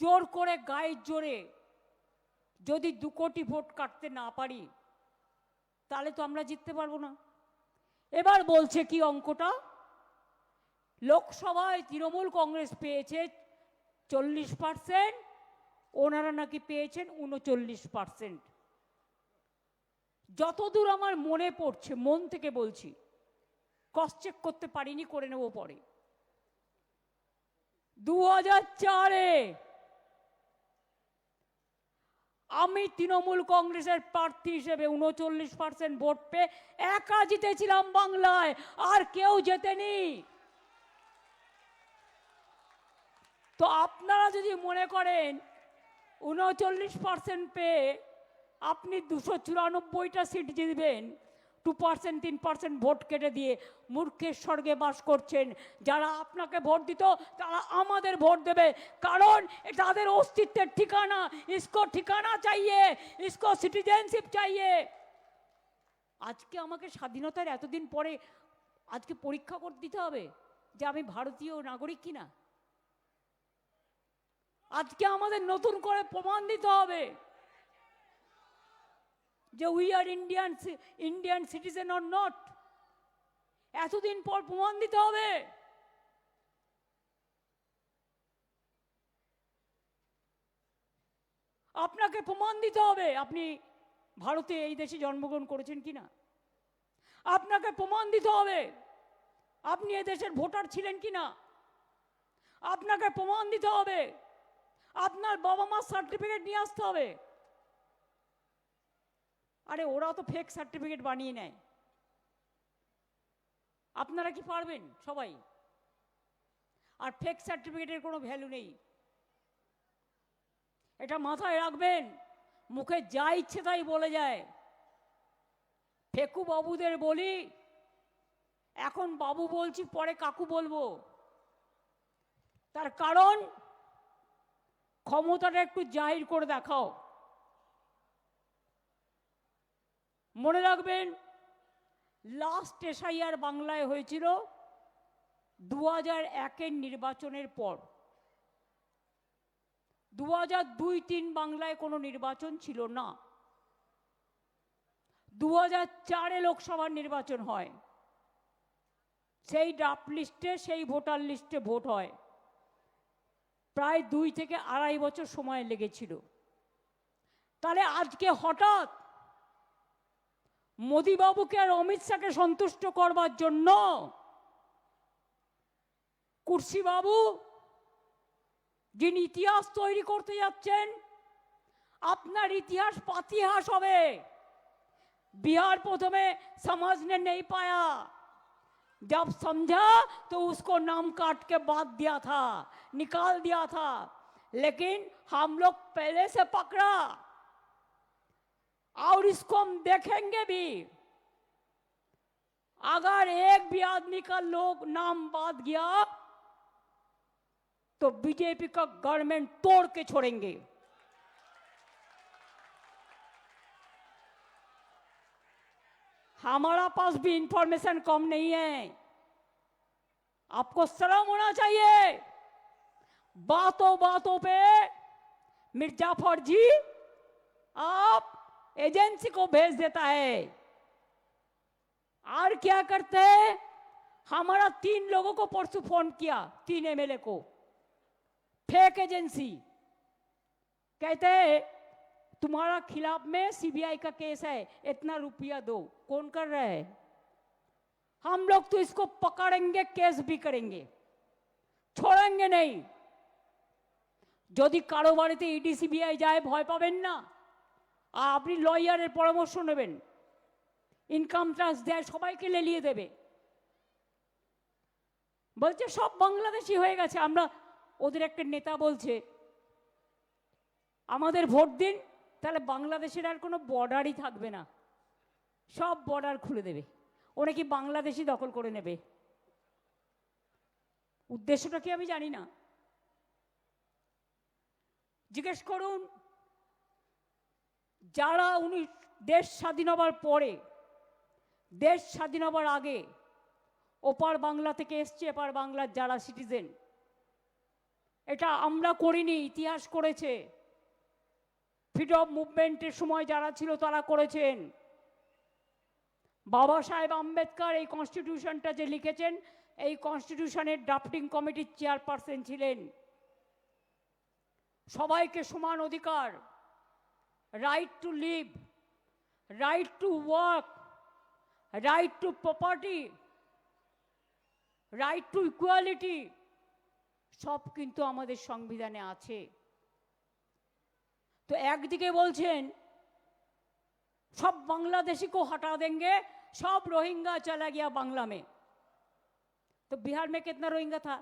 জোর করে গায়ের জোরে যদি দু কোটি ভোট কাটতে না পারি, তাহলে তো আমরা জিততে পারব না। এবার বলছে কি অঙ্কটা? লোকসভায় তৃণমূল কংগ্রেস পেয়েছে চল্লিশ পার্সেন্ট, ওনারা নাকি পেয়েছেন উনচল্লিশ পার্সেন্ট। যতদূর আমার মনে পড়ছে, মন থেকে বলছি ক্রস চেক করতে পারিনি, করে নেব পরে। দু হাজার চারে আমি তৃণমূল কংগ্রেসের প্রার্থী হিসেবে উনচল্লিশ পার্সেন্ট ভোট পেয়ে একা জিতেছিলাম বাংলায়, আর কেউ জেতেনি। তো আপনারা যদি মনে করেন উনচল্লিশ পার্সেন্ট পেয়ে আপনি দুশো চুরানব্বইটা সিট জিতবেন টু পার্সেন্ট তিন পার্সেন্ট ভোট কেটে দিয়ে মূর্খের স্বর্গে বাস করছেন। যারা আপনাকে ভোট দিত, তারা আমাদের ভোট দেবে। কারণ তাদের অস্তিত্বের ঠিকানা, ইসকো ঠিকানা চাইয়ে, ইসকো সিটিজেনশিপ চাইয়ে। আজকে আমাকে স্বাধীনতার এতদিন পরে আজকে পরীক্ষা করে দিতে হবে যে আমি ভারতীয় নাগরিক কিনা? আজকে আমাদের নতুন করে প্রমাণ দিতে হবে। যে we are Indian Indian citizen or not এতদিন পর প্রমাণ দিতে হবে। আপনাকে প্রমাণ দিতে হবে, আপনি ভারতে এই দেশে জন্মগ্রহণ করেছেন কিনা? আপনাকে প্রমাণ দিতে হবে, আপনি এ দেশের ভোটার ছিলেন কি না আপনাকে প্রমাণ দিতে হবে, আপনার বাবা মার সার্টিফিকেট নিয়ে আসতে হবে। আরে ওরাও তো ফেক সার্টিফিকেট বানিয়ে নেয়। আপনারা কি পারবেন সবাই? আর ফেক সার্টিফিকেটের কোনো ভ্যালু নেই। এটা মাথায় রাখবেন, মুখে যা ইচ্ছে তাই বলে যায়। ফেকু বাবুদের বলি, এখন বাবু বলছি, পরে কাকু বলব। তার কারণ ক্ষমতাটা একটু জাহির করে দেখাও। মনে রাখবেন লাস্ট এসআইআর বাংলায় হয়েছিল দু হাজার একের নির্বাচনের পর। দু হাজার দুই তিন বাংলায় কোনো নির্বাচন ছিল না। দু হাজার চারে লোকসভার নির্বাচন হয়। সেই ড্রাফট লিস্টে সেই ভোটার লিস্টে ভোট হয়। প্রায় দুই থেকে আড়াই বছর সময় লেগেছিল। তাহলে আজকে হঠাৎ মোদিবাবুকে আর অমিত শাহকে সন্তুষ্ট করবার জন্য কুর্সিবাবু যিনি ইতিহাস তৈরি করতে যাচ্ছেন আপনার ইতিহাস পাতিহাস হবে बिहार प्रथमे समझने नहीं पाया जब समझा तो उसको नाम काट के बात दिया था निकाल दिया था लेकिन हम लोग पहले से पकड़ा और इसको हम देखेंगे भी। अगर एक भी आदमी का लोग नाम बात गया तो बीजेपी का गवर्नमेंट तोड़ के छोड़ेंगे। हमारा पास भी इंफॉर्मेशन कम नहीं है। आपको शर्म होना चाहिए। बातों बातों पे मिर्जाफर जी, आप एजेंसी को भेज देता है और क्या करते हैं हमारा तीन लोगों को परसों फोन किया तीन एमएलए को फेक एजेंसी कहते हैं तुम्हारा खिलाफ में सीबीआई का केस है इतना रुपया दो कौन कर रहा है हम लोग तो इसको पकड़ेंगे केस भी करेंगे छोड़ेंगे नहीं যদি কারো বাড়িতে ইডি সিবিআই যায় ভয় পাবেন না আর আপনি লয়ারের পরামর্শ নেবেন। ইনকাম ট্যাক্স দেয়, সবাইকে লেলিয়ে দেবে। বলছে, সব বাংলাদেশি হয়ে গেছে। আমরা, ওদের একটা নেতা বলছে, আমাদের ভোট দিন, তাহলে বাংলাদেশের আর কোনো বর্ডারই থাকবে না। সব বর্ডার খুলে দেবে। ওরা কি বাংলাদেশি দখল করে নেবে? উদ্দেশ্যটা কি আমি জানি না। জিজ্ঞেস করুন যারা উনি দেশ স্বাধীন হবার পরে, দেশ স্বাধীন হবার আগে ওপার বাংলা থেকে এসছে, এপার বাংলার যারা সিটিজেন এটা আমরা করিনি, ইতিহাস করেছে। ফ্রিডম মুভমেন্টের সময় যারা ছিল তারা করেছেন। বাবা সাহেব আম্বেদকর এই কনস্টিটিউশনটা যে লিখেছেন, এই কনস্টিটিউশনের ড্রাফটিং কমিটির চেয়ারপারসন ছিলেন। সবাইকে সমান অধিকার। right to live right to work right to property right to equality সব কিন্তু আমাদের সংবিধানে আছে তো একদিকে বলছেন सब बांग्लादेशी को हटा देंगे सब रोहिंगा चला गया बांग्ला में तो बिहार में कितना रोहिंगा था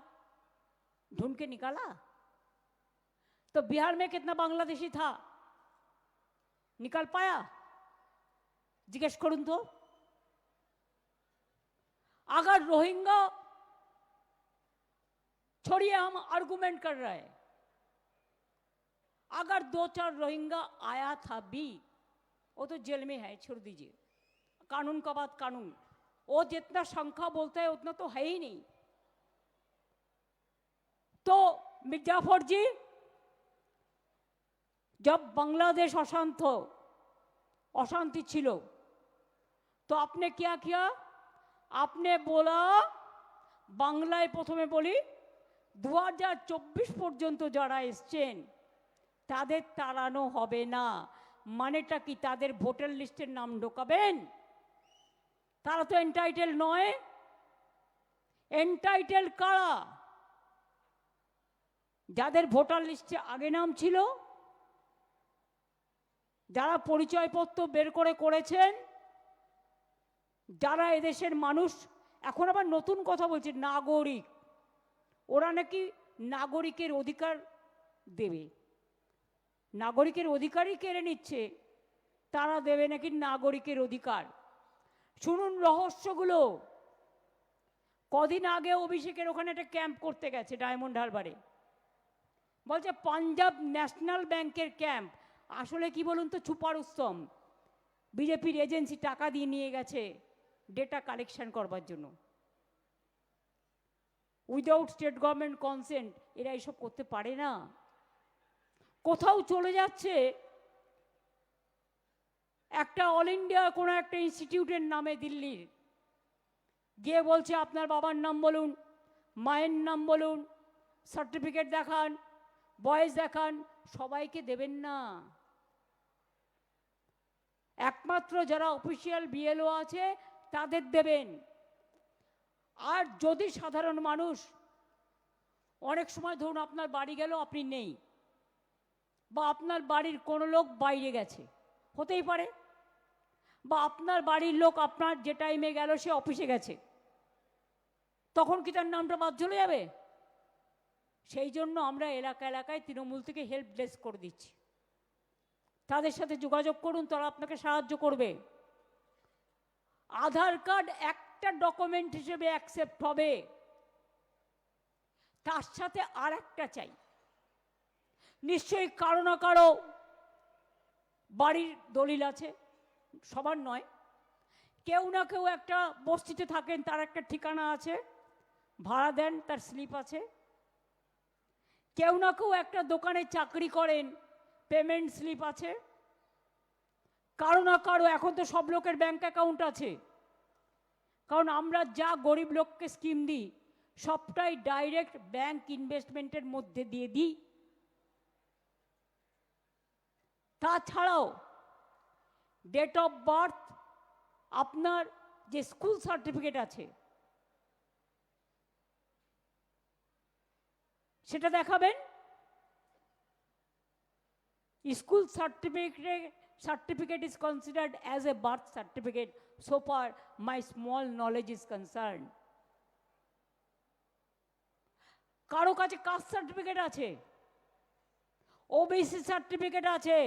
ढूंढ के निकाला तो बिहार में कितना बांग्लादेशी था निकाल पाया जिज्ञेस करूं तो अगर रोहिंगा छोड़िए हम आर्गुमेंट कर रहे हैं अगर दो चार रोहिंगा आया था भी वो तो जेल में है छोड़ दीजिए कानून का बात कानून वो जितना संख्या बोलता है उतना तो है ही नहीं तो मिर्जाफर जी जब बांग्लादेश अशांत हो अशांति छिलो तो आपने क्या किया आपने बोला বাংলায় প্রথমে বলি দু হাজার চব্বিশ পর্যন্ত যারা এসছেন তাদের তাড়ানো হবে না মানেটা কি তাদের ভোটার লিস্টের নাম ঢোকাবেন তারা তো এন্টাইটেল নয় এন্টাইটেল কারা যাদের ভোটার লিস্টে আগে নাম ছিল যারা পরিচয়পত্র বের করে করেছেন, যারা এদেশের মানুষ, এখন আবার নতুন কথা বলছে, নাগরিক। ওরা নাকি নাগরিকের অধিকার দেবে। নাগরিকের অধিকারই কেড়ে নিচ্ছে, তারা দেবে নাকি নাগরিকের অধিকার। শুনুন রহস্যগুলো। কদিন আগে অভিষেকের ওখানে একটা ক্যাম্প করতে গেছে ডায়মন্ড হারবারে। বলছে পাঞ্জাব ন্যাশনাল ব্যাংকের ক্যাম্প। আসলে কি বলুন তো ছুপার উত্তম বিজেপির এজেন্সি টাকা দিয়ে নিয়ে গেছে ডেটা কালেকশন করবার জন্য। উইদাউট স্টেট গভর্নমেন্ট কনসেন্ট এরা এসব করতে পারে না। কোথাও চলে যাচ্ছে একটা অল ইন্ডিয়া কোনো একটা ইনস্টিটিউটের নামে দিল্লির। গিয়ে বলছে, আপনার বাবার নাম বলুন, মায়ের নাম বলুন সার্টিফিকেট দেখান, বয়স দেখান, সবাইকে দেবেন না। একমাত্র যারা অফিসিয়াল বিএলও আছে, তাদের দেবেন। আর যদি সাধারণ মানুষ, অনেক সময় ধরুন আপনার বাড়ি গেল, আপনি নেই। বা আপনার বাড়ির কোনো লোক বাইরে গেছে, হতেই পারে। বা আপনার বাড়ির লোক আপনার যে টাইমে গেল, সে অফিসে গেছে। তখন কি তার নামটা বাদ চলে যাবে? সেই জন্য আমরা এলাকা এলাকায় তৃণমূল থেকে হেল্প ডেস্ক করে দিচ্ছি। তাদের সাথে যোগাযোগ করুন, তারা আপনাকে সাহায্য করবে। আধার কার্ড একটা ডকুমেন্ট হিসেবে অ্যাকসেপ্ট হবে। তার সাথে আর একটা চাই। নিশ্চয়ই কারও না কারও বাড়ির দলিল আছে, সবার নয়। কেউ না কেউ একটা বস্তিতে থাকেন, তার একটা ঠিকানা আছে, ভাড়া দেন, তার স্লিপ আছে। কেউ না কেউ একটা দোকানে চাকরি করেন পেমেন্ট স্লিপ আছে। কারও না কারও, এখন তো সব লোকের ব্যাঙ্ক অ্যাকাউন্ট আছে। কারণ আমরা যা গরিব লোককে স্কিম দিই, সবটাই ডাইরেক্ট ব্যাংক ইনভেস্টমেন্টের মধ্যে দিয়ে দিই। তাছাড়াও ডেট অফ বার্থ আপনার যে স্কুল সার্টিফিকেট আছে, সেটা দেখাবেন। School certificate certificate is considered as a birth certificate so far my small knowledge is concerned. কারও কাছে কাস্ট সার্টিফিকেট আছে? ওবিসি সার্টিফিকেট আছে?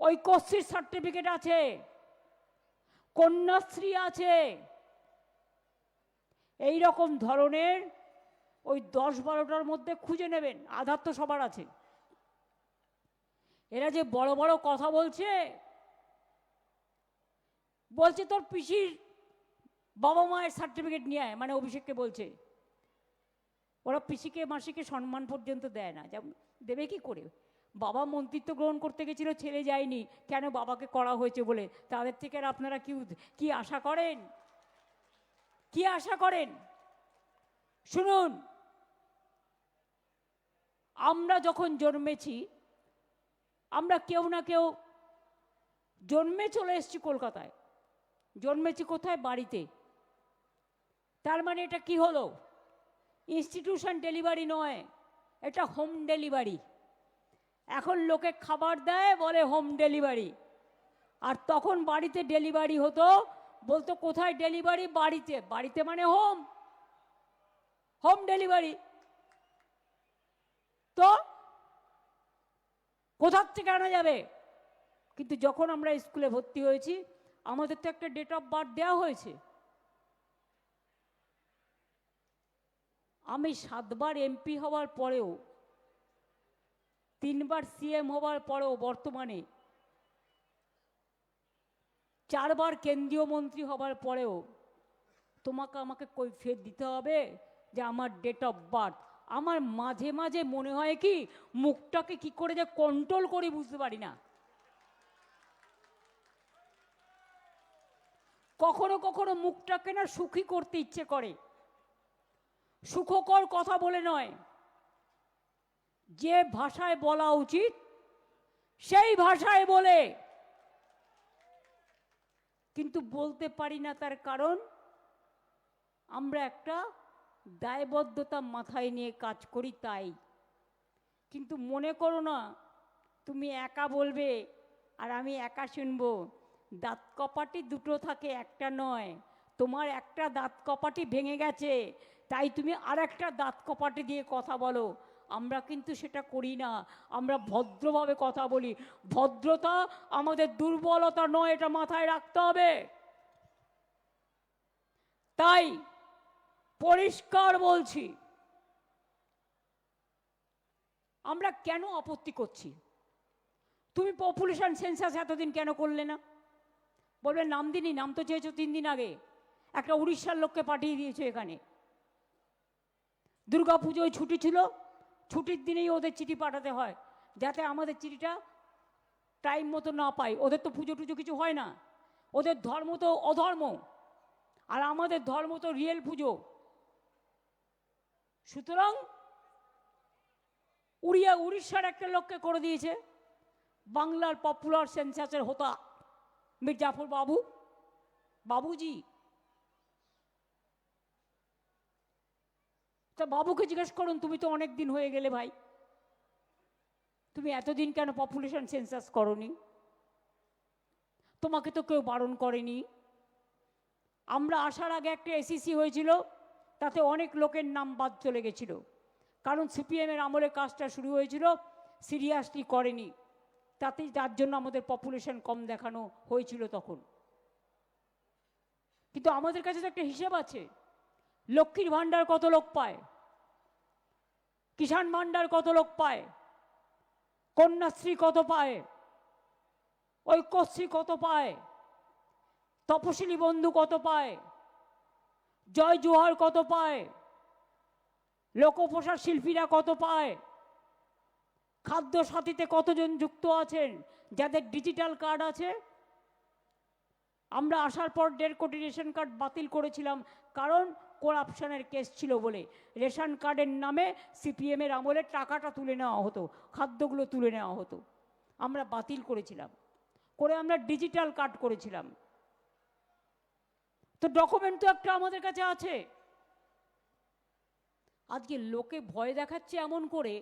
ঐক্যশ্রীর সার্টিফিকেট আছে? কন্যাশ্রী আছে? এই রকম ধরনের ওই দশ বারোটার মধ্যে খুঁজে নেবেন, আধার তো সবার আছে। এরা যে বড় বড় কথা বলছে বলছে তোর পিসির বাবা মায়ের সার্টিফিকেট নিয়ে মানে অভিষেককে বলছে। ওরা পিসিকে, মাসিকে সম্মান পর্যন্ত দেয় না। যেমন দেবে কি করে? বাবা মন্ত্রিত্ব গ্রহণ করতে গেছিল ছেলে যায়নি। কেন বাবাকে করা হয়েছে বলে? তাদের থেকে আর আপনারা কি কি আশা করেন? কি আশা করেন? শুনুন, আমরা যখন জন্মেছি আমরা কেউ না কেউ জন্মে চলে এসেছি কলকাতায়। জন্মেছি কোথায়? বাড়িতে। তার মানে এটা কি হলো? ইনস্টিটিউশন ডেলিভারি নয়, এটা হোম ডেলিভারি এখন লোকে খাবার দেয়, বলে হোম ডেলিভারি আর তখন বাড়িতে ডেলিভারি হতো, বলতো কোথায় ডেলিভারি বাড়িতে। বাড়িতে মানে হোম হোম ডেলিভারি তো কোথার থেকে আনা যাবে? কিন্তু যখন আমরা স্কুলে ভর্তি হয়েছি, আমাদের তো একটা ডেট অফ বার্থ দেওয়া হয়েছে। আমি সাতবার এমপি হওয়ার পরেও, তিনবার সিএম হওয়ার পরেও বর্তমানে, চারবার কেন্দ্রীয় মন্ত্রী হবার পরেও তোমাকে আমাকে কৈফিয়ত দিতে হবে যে আমার ডেট অফ বার্থ আমার মাঝে মাঝে মনে হয় কি, মুখটাকে কি করে যে কন্ট্রোল করি বুঝতে পারি না। কখনো কখনো মুখটাকে না সুখী করতে ইচ্ছে করে। সুখকর কথা বলে নয়। যে ভাষায় বলা উচিত, সেই ভাষায় বলে। কিন্তু বলতে পারি না তার কারণ, আমরা একটা দায়বদ্ধতা মাথায় নিয়ে কাজ করি তাই। কিন্তু মনে করো না, তুমি একা বলবে আর আমি একা শুনব। দাঁত কপাটি দুটো থাকে, একটা নয়। তোমার একটা দাঁত কপাটি ভেঙে গেছে, তাই তুমি আর একটা দাঁত কপাটি দিয়ে কথা বলো। আমরা কিন্তু সেটা করি না, আমরা ভদ্রভাবে কথা বলি। ভদ্রতা আমাদের দুর্বলতা নয়, এটা মাথায় রাখতে হবে। তাই পরিষ্কার বলছি। আমরা কেন আপত্তি করছি? তুমি পপুলেশন সেন্সাস এতদিন কেন করলে না? বলবে, নাম দিনই, নাম তো চেয়েছো তিন দিন আগে। একটা উড়িষ্যার লোককে পাঠিয়ে দিয়েছ এখানে। দুর্গা পুজোয় ছুটি ছিল, ছুটির দিনেই ওদের চিঠি পাঠাতে হয়, যাতে আমাদের চিঠিটা টাইম মতো না পাই। ওদের তো পুজো টুজো কিছু হয় না। ওদের ধর্ম তো অধর্ম। আর আমাদের ধর্ম তো রিয়েল পুজো। সুতরাং উড়িয়া, উড়িষ্যার একটা লোককে করে দিয়েছে, বাংলার পপুলার সেন্সাসের হোতা, মির্জাফর বাবু। বাবুজি, তা বাবুকে জিজ্ঞেস করুন, তুমি তো অনেক দিন হয়ে গেলে ভাই। তুমি এতদিন কেন পপুলেশন সেন্সাস করনি? তোমাকে তো কেউ বারণ করেনি। আমরা আসার আগে একটা এসিসি হয়েছিল তাতে অনেক লোকের নাম বাদ চলে গেছিল। কারণ সিপিএমের আমলে কাজটা শুরু হয়েছিল, সিরিয়াসলি করেনি। তাতেই যার জন্য আমাদের পপুলেশন কম দেখানো হয়েছিল তখন। কিন্তু আমাদের কাছে তো একটা হিসেব আছে, লক্ষ্মীর ভাণ্ডার কত লোক পায়? কিষাণ ভাণ্ডার কত লোক পায়? কন্যাশ্রী কত পায়? ঐক্যশ্রী কত পায়? তপশিলি বন্ধু কত পায়? জয় জোহার কত পায়? লোকপ্রসার শিল্পীরা কত পায়? খাদ্য সাথীতে কতজন যুক্ত আছেন? যাদের ডিজিটাল কার্ড আছে? আমরা আসার পর দেড় কোটি রেশন কার্ড বাতিল করেছিলাম, কারণ করাপশনের কেস ছিল বলে। রেশন কার্ডের নামে সিপিএমের আমলে টাকাটা তুলে নেওয়া হতো, খাদ্যগুলো তুলে নেওয়া হতো। আমরা বাতিল করেছিলাম। করে আমরা ডিজিটাল কার্ড করেছিলাম। তো ডকুমেন্ট তো একটা আমাদের কাছে আছে। আজকে লোকে ভয় দেখাচ্ছে এমন করে,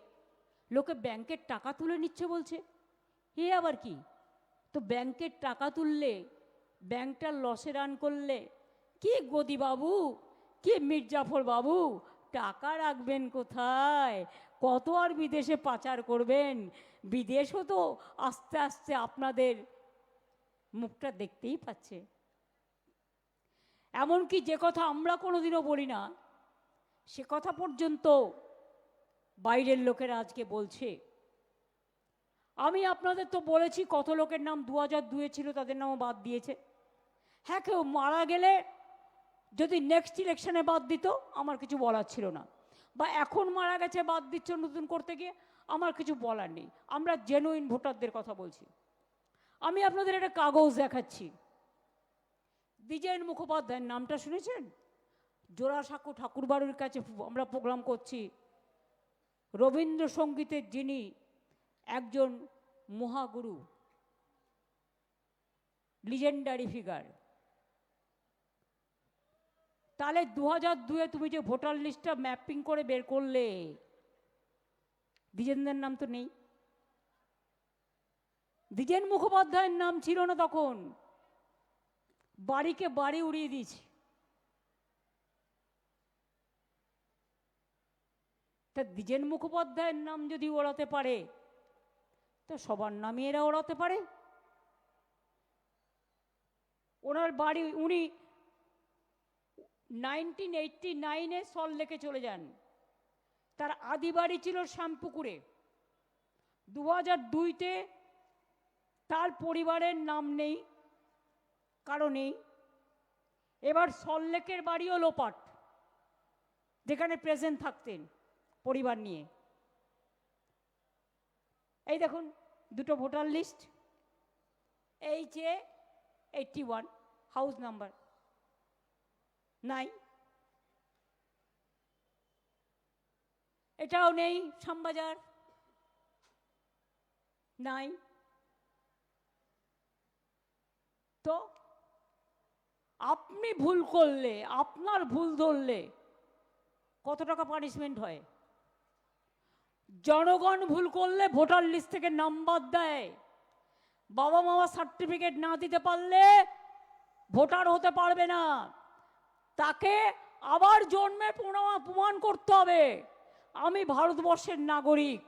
লোকে ব্যাংকের টাকা তুলে নিচ্ছে বলছে। এ আবার কি? তো ব্যাংকের টাকা তুললে, ব্যাংকটা লসে রান করলে, কি গদি বাবু? কি মির্জাফর বাবু? টাকা রাখবেন কোথায়? কত আর বিদেশে পাচার করবেন? বিদেশও তো আস্তে আস্তে আপনাদের মুখটা দেখতেই পাচ্ছে। এমনকি যে কথা আমরা কোনোদিনও বলি না, সে কথা পর্যন্ত বাইরের লোকেরা আজকে বলছে। আমি আপনাদের তো বলেছি কত লোকের নাম দু হাজার দুয়ে ছিল, তাদের নামও বাদ দিয়েছে। হ্যাঁ কেউ মারা গেলে যদি নেক্সট ইলেকশনে বাদ দিত, আমার কিছু বলার ছিল না। বা এখন মারা গেছে, বাদ দিচ্ছ নতুন করতে গিয়ে, আমার কিছু বলার নেই। আমরা জেনুইন ভোটারদের কথা বলছি। আমি আপনাদের একটা কাগজ দেখাচ্ছি। দ্বিজেন মুখোপাধ্যায়ের নামটা শুনেছেন? জোড়াসাঁকো ঠাকুরবাড়ির কাছে আমরা প্রোগ্রাম করছি। রবীন্দ্রসঙ্গীতের যিনি একজন মহাগুরু লিজেন্ডারি ফিগার তাহলে দু হাজার দুয়ে তুমি যে ভোটার লিস্টটা ম্যাপিং করে বের করলে, দ্বিজেন্দ্রের নাম তো নেই। দ্বিজেন মুখোপাধ্যায়ের নাম ছিল না তখন। বাড়িকে বাড়ি উড়িয়ে দিয়েছে। তা দ্বিজেন মুখোপাধ্যায়ের নাম যদি ওড়াতে পারে, তো সবার নামই এরা ওড়াতে পারে। ওনার বাড়ি, উনি নাইনটিন এইটটি নাইনে সল লেকে চলে যান। তার আদি বাড়ি ছিল শ্যামপুকুরে। দু হাজার দুইতে তার পরিবারের নাম নেই। কারও নেই এবার সল্লেকের বাড়িও লোপাট, যেখানে প্রেজেন্ট থাকতেন পরিবার নিয়ে। এই দেখুন, দুটো ভোটার লিস্ট এই যে এইটটি ওয়ান হাউস নাম্বার নাই এটাও নেই, শ্যামবাজার নাই তো আপনি ভুল করলে, আপনার ভুল ধরলে কত টাকা পানিশমেন্ট হয়? জনগণ ভুল করলে ভোটার লিস্ট থেকে নাম্বার দেয়। বাবা মামা সার্টিফিকেট না দিতে পারলে ভোটার হতে পারবে না। তাকে আবার জন্মে প্রমাণ করতে হবে। আমি ভারতবর্ষের নাগরিক,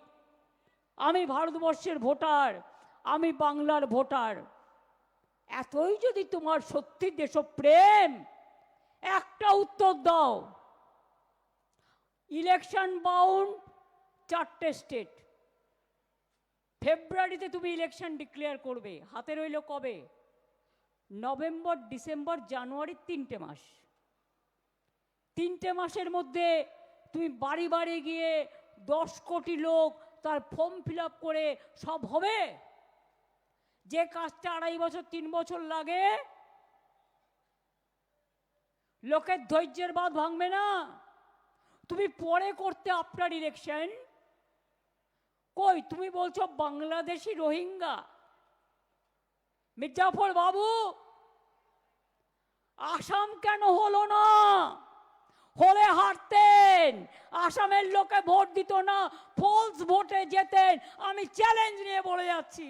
আমি ভারতবর্ষের ভোটার, আমি বাংলার ভোটার। এতই যদি তোমার সত্যি দেশপ্রেম, একটা উত্তর দাও। ইলেকশন বাউন্ড চারটে স্টেট। ফেব্রুয়ারিতে তুমি ইলেকশন ডিক্লেয়ার করবে। হাতে রইল কবে? নভেম্বর, ডিসেম্বর, জানুয়ারি, তিনটে মাস। তিনটে মাসের মধ্যে তুমি বাড়ি বাড়ি গিয়ে দশ কোটি লোক তার ফর্ম ফিল করে সব হবে? যে কাজটা আড়াই বছর, তিন বছর লাগে, লোকের ধৈর্যের বাদ ভাঙবে না। তুমি পরে করতে আপনার ইলেকশন কই, তুমি বলছো বাংলাদেশি রোহিঙ্গা। মির্জাফর বাবু, আসাম কেন হলো না? হলে হারতেন। আসামের লোকে ভোট দিত না ফলস ভোটে যেতেন। আমি চ্যালেঞ্জ নিয়ে বলে যাচ্ছি।